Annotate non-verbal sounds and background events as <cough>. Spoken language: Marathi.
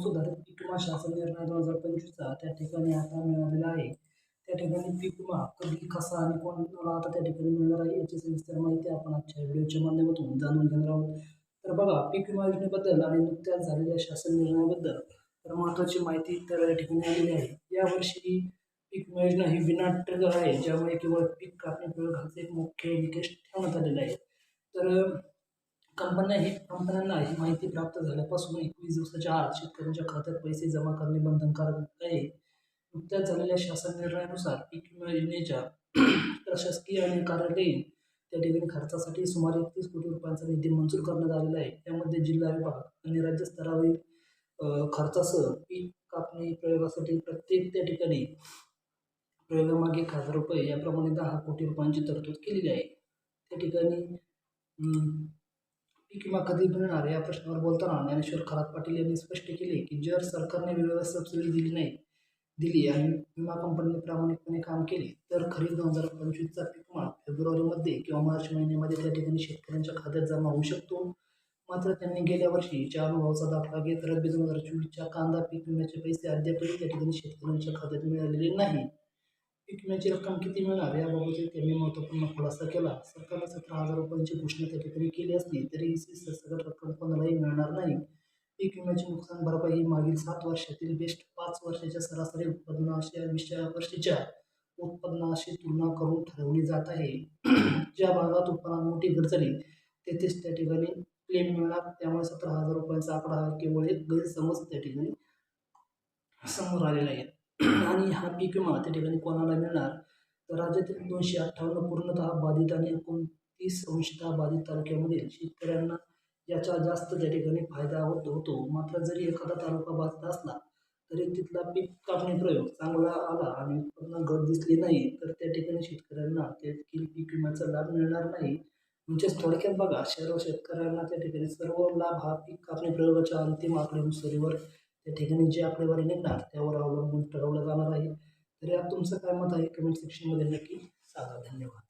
सुधारित पीक विमा शासन निर्णय दोन हजार पंचवीसचा त्या ठिकाणी आता मिळालेला आहे. त्या ठिकाणी पीक विमा कधी कसा आणि कोणाला आता त्या ठिकाणी मिळणार आहे याची सविस्तर माहिती आपण आजच्या व्हिडिओच्या माध्यमातून जाणून घेणार आहोत. तर बघा पीक विमा योजनेबद्दल आणि नुकत्याच झालेल्या शासन निर्णयाबद्दल तर महत्त्वाची माहिती तर या ठिकाणी आलेली आहे. यावर्षी पीक विमा योजना ही विना ट्रिगर आहे ज्यामुळे केवळ पीक कापणी प्रयोगाचे एक मुख्य निकष ठेवण्यात आलेला आहे तर कंपन्या ही कंपन्यांना ही माहिती प्राप्त झाल्यापासून एकवीस दिवसाच्या आत शेतकऱ्यांच्या खात्यात पैसे जमा करणे बंधनकारक आहे. नुकत्याच झालेल्या शासन निर्णयानुसार पीक विमा योजनेच्या <clears throat> प्रशासकीय आणि कार्यालयीन त्या ठिकाणी खर्चासाठी सुमारे एकतीस कोटी रुपयांचा निधी मंजूर करण्यात आलेला आहे. त्यामध्ये जिल्हा विभाग आणि राज्य स्तरावरील खर्चासह पीक कापणी प्रयोगासाठी प्रत्येक त्या ठिकाणी प्रयोगामागे एक हजार रुपये याप्रमाणे दहा कोटी रुपयांची तरतूद केलेली आहे. त्या ठिकाणी किंवा पीक विमा कधी मिळणार या प्रश्नावर बोलताना ज्ञानेश्वर खरात पाटील यांनी स्पष्ट केले की जर सरकारने वेळेवर सबसिडी दिली नाही दिली आणि विमा कंपनीने प्रामाणिकपणे काम केले तर खरीप दोन हजार पंचवीसचा पीक विमा फेब्रुवारीमध्ये किंवा मार्च महिन्यामध्ये त्या ठिकाणी शेतकऱ्यांच्या खात्यात जमा होऊ शकतो. मात्र त्यांनी गेल्या वर्षी चार अनुभवाचा दाखला घेत रब्बी दोन हजार चोवीसच्या कांदा पीक विम्याचे पैसे अद्यापही त्या ठिकाणी शेतकऱ्यांच्या खात्यात मिळालेले नाही. पीक विम्याची रक्कम किती मिळणार याबाबत त्यांनी महत्त्वपूर्ण खुलासा केला. सरकारने सतरा हजार रुपयांची घोषणा त्या ठिकाणी केली असली तरी ही सरसकट रक्कम कोणालाही मिळणार नाही. पीक विम्याची नुकसान भरपाई ही मागील सात वर्षातील बेस्ट पाच वर्षाच्या सरासरी उत्पादनाशी विषया वर्षीच्या उत्पादनाशी तुलना करून ठरवली जात आहे. ज्या भागात उत्पन्नात मोठी घट झाली तेथेच त्या ठिकाणी क्लेम मिळणार. त्यामुळे सतरा हजार रुपयांचा आकडा हा केवळ एक गैरसमज त्या ठिकाणी समोर आलेला आहे. <clears throat> आणि हा पीक विमा त्या ठिकाणी कोणाला मिळणार? तर राज्यातील दोनशे अठ्ठावन्न पूर्णतः बाधित आणि एकोणतीस अंशतः बाधित तालुक्यामधील शेतकऱ्यांना याचा जास्त त्या ठिकाणी फायदा होत होतो. मात्र जरी एखादा तालुका बाधित असला तरी तिथला पीक कापणी प्रयोग चांगला आला आणि उत्पन्न घट दिसली नाही तर त्या ठिकाणी शेतकऱ्यांना त्यातील पीक विम्याचा लाभ मिळणार नाही. म्हणजेच थोडक्यात बघा सर्व शेतकऱ्यांना त्या ठिकाणी सर्व लाभ हा पीक कापणी प्रयोगाच्या अंतिम आकडेनुसारीवर त्या ठिकाणी जी आकडेवारी निघणार त्यावर अवलंबून ठरवलं जाणार आहे. तर यात तुमचं काय मत आहे? कमेंट सेक्शनमध्ये नक्की सांगा. धन्यवाद.